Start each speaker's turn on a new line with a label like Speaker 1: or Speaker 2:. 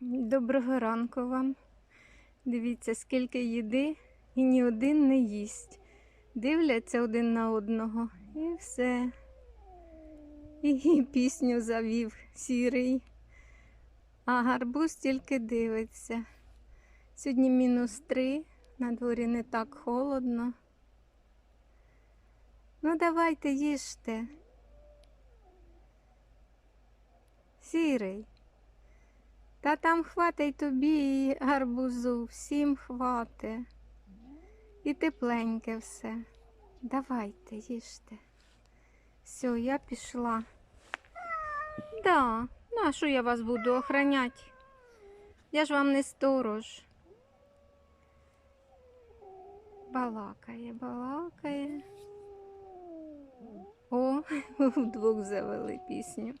Speaker 1: Доброго ранку вам. Дивіться, скільки їди і ні один не їсть. Дивляться один на одного і все. І пісню завів сірий. А гарбуз тільки дивиться. Сьогодні мінус три, на дворі не так холодно. Ну, давайте їжте. Сірий. Та там хватить тобі і гарбузу, всім хвати. І тепленьке все. Давайте, їжте. Все, я пішла. Да, ну а що я вас буду охраняти? Я ж вам не сторож. Балакає, балакає. О, вдвох завели пісню.